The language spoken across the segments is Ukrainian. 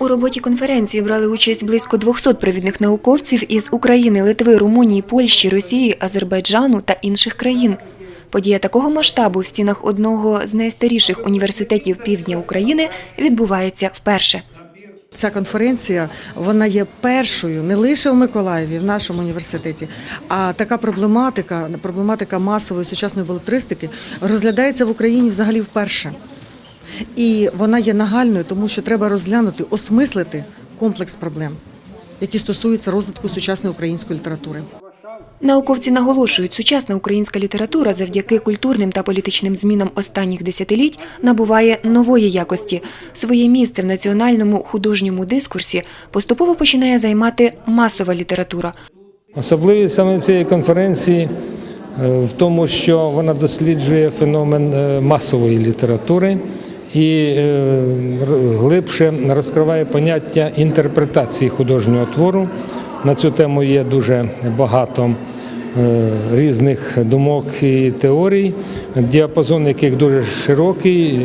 У роботі конференції брали участь близько 200 провідних науковців із України, Литви, Румунії, Польщі, Росії, Азербайджану та інших країн. Подія такого масштабу в стінах одного з найстаріших університетів півдня України відбувається вперше. Ця конференція вона є першою не лише в Миколаєві, в нашому університеті, а така проблематика, проблематика масової сучасної балетристики розглядається в Україні взагалі вперше. І вона є нагальною, тому що треба розглянути, осмислити комплекс проблем, які стосуються розвитку сучасної української літератури. Науковці наголошують, сучасна українська література завдяки культурним та політичним змінам останніх десятиліть набуває нової якості. Своє місце в національному художньому дискурсі поступово починає займати масова література. Особливість саме цієї конференції е, в тому, що вона досліджує феномен е, масової літератури і е, глибше розкриває поняття інтерпретації художнього твору. На цю тему є дуже багато е, різних думок і теорій, діапазон яких дуже широкий.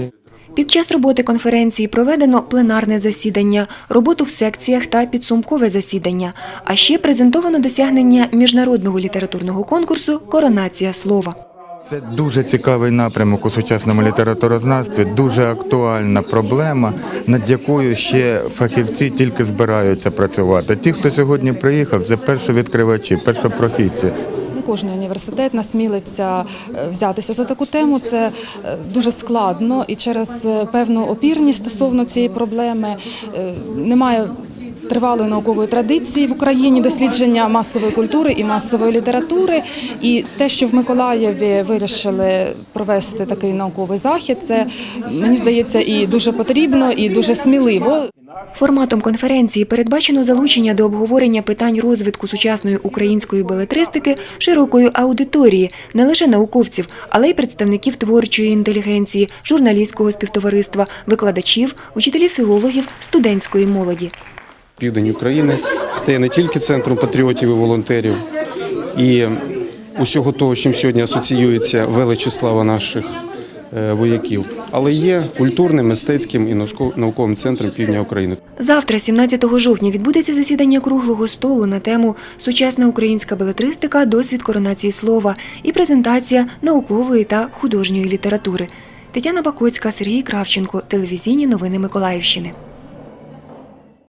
Під час роботи конференції проведено пленарне засідання, роботу в секціях та підсумкове засідання. А ще презентовано досягнення міжнародного літературного конкурсу Коронація слова. Це дуже цікавий напрямок у сучасному літературознавстві, дуже актуальна проблема, над якою ще фахівці тільки збираються працювати. Ті, хто сьогодні приїхав, це першовідкривачі, першопрохідці. Кожен університет насмілиться е, взятися за таку тему. Це е, дуже складно і через е, певну опірність стосовно цієї проблеми немає. Тривалої наукової традиції в Україні дослідження масової культури і масової літератури. І те, що в Миколаєві вирішили провести такий науковий захід, це мені здається і дуже потрібно, і дуже сміливо. Форматом конференції передбачено залучення до обговорення питань розвитку сучасної української белетристики широкої аудиторії, не лише науковців, але й представників творчої інтелігенції, журналістського співтовариства, викладачів, учителів філологів, студентської молоді. Південь України стає не тільки центром патріотів і волонтерів і усього того, чим сьогодні асоціюється велич слава наших е, вояків, але є культурним, мистецьким і науко- науковим центром півдня України. Завтра, 17 жовтня, відбудеться засідання круглого столу на тему Сучасна українська белетристика, досвід коронації слова і презентація наукової та художньої літератури. Тетяна Бакоцька, Сергій Кравченко, телевізійні новини Миколаївщини.